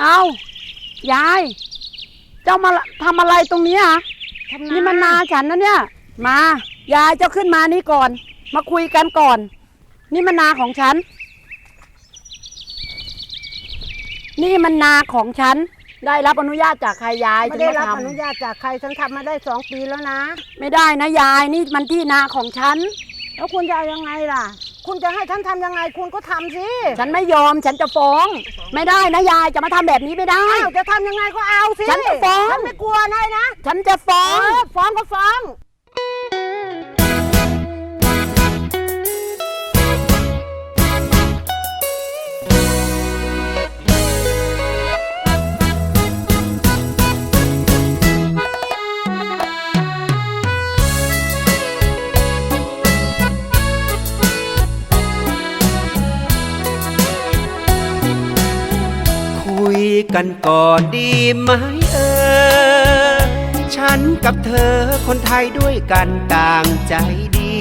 เอายาย เจ้ามาทำอะไรตรงนี้อะทำนี่มันนาฉันนะเนี่ย มายายเจ้าขึ้นมานี่ก่อน มาคุยกันก่อน นี่มันนาของฉัน นี่มันนาของฉัน ได้รับอนุญาตจากใครยายไม่ถึงได้มารับทำอนุญาตจากใครฉันทำมาได้สองปีแล้วนะ ไม่ได้นะยายนี่มันที่นาของฉัน แล้วคุณจะเอายังไงล่ะ คุณจะให้ฉันทำยังไงคุณก็ทำสิฉันไม่ยอมฉันจะฟ้อง ไม่ได้นะยายจะมาทำแบบนี้ไม่ได้ อ้าวจะทำยังไงก็เอาสิฉันจะฟ้อง ฉันไม่กลัวนะนะฉันจะฟ้อเอง อฟ้องก็ฟ้อง กันก่อนดีไหมเออ ฉันกับเธอคนไทยด้วยกันต่างใจดี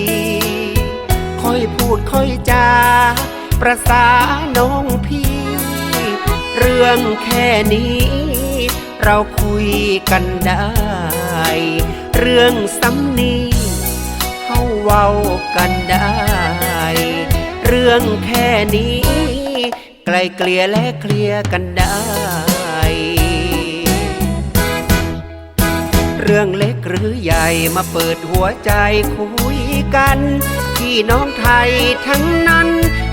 ค่อยพูดค่อยจาประสาน้องพี่ เรื่องแค่นี้ เราคุยกันได้ เรื่องสำนีเฮาเว้ากันได้ เรื่องแค่นี้ ไกลเกลี่ยและเคลียร์กันได้ เรื่องเล็กหรือใหญ่มาเปิดหัวใจคุยกัน พี่น้องไทยทั้งนั้น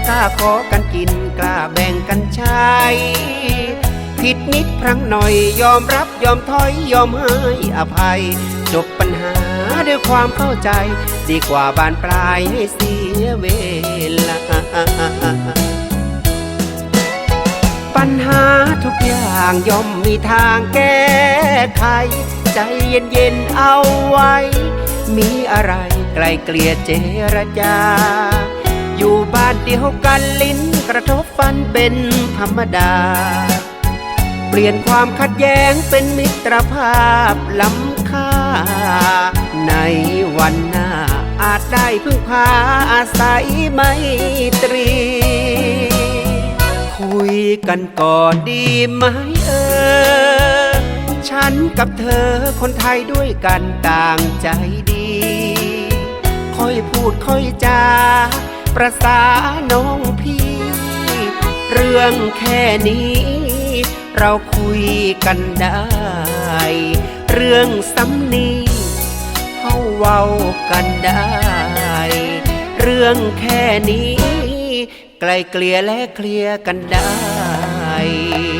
กล้าขอกันกินกล้าแบ่งกันใช้ผิดนิดพลังหน่อยยอมรับยอมถอยยอมให้อภัย จบปัญหาด้วยความเข้าใจ ดีกว่าบานปลายให้เสียเวลา อย่างย่อมมีทางแก้ไข ใจเย็นๆเอาไว้ มีอะไรไกลเกลี่ยเจรจา อยู่บ้านเดียวกันลิ้นกระทบฟันเป็นธรรมดา เปลี่ยนความขัดแย้งเป็นมิตรภาพล้ำค่า ในวันหน้าอาจได้พึ่งพาอาศัยไมตรี คุยกันก่อนดีไหมเออ ฉันกับเธอคนไทยด้วยกันต่างใจดี ค่อยพูดค่อยจาประสาน้องพี่ เรื่องแค่นี้ เราคุยกันได้ เรื่องสำนีเฮาเว้ากันได้ เรื่องแค่นี้ ไกลเกลี่ยและเคลียร์กันได้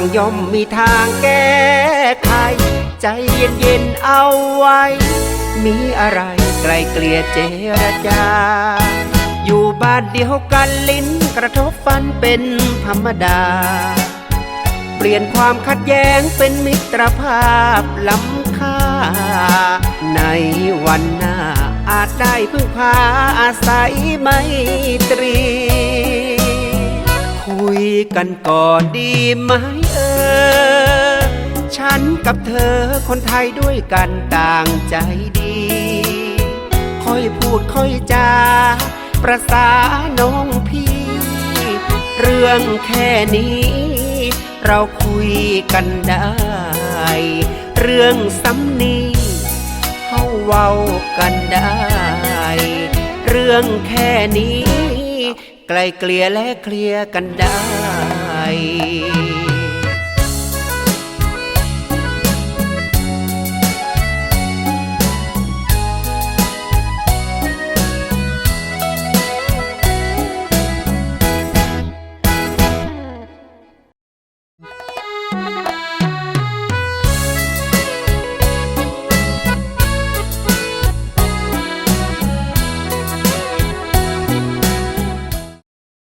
างย่อมมีทางแก้ไข ใจเย็นๆเอาไว้ มีอะไรไกลเกลี่ยเจรจา อยู่บ้านเดียวกันลิ้นกระทบฟันเป็นธรรมดา เปลี่ยนความขัดแย้งเป็นมิตรภาพล้ำค่า ในวันหน้าอาจได้พึ่งพาอาศัยไมตรี คุยกันก่อนดีไหม อ ฉันกับเธอคนไทยด้วยกันต่างใจดี ค่อยพูดค่อยจาประสาน้องพี่ เรื่องแค่นี้ เราคุยกันได้ เรื่องสำนีเฮาเว้ากันได้ เรื่องแค่นี้ ไกลเกลี่ยและเคลียร์กันได้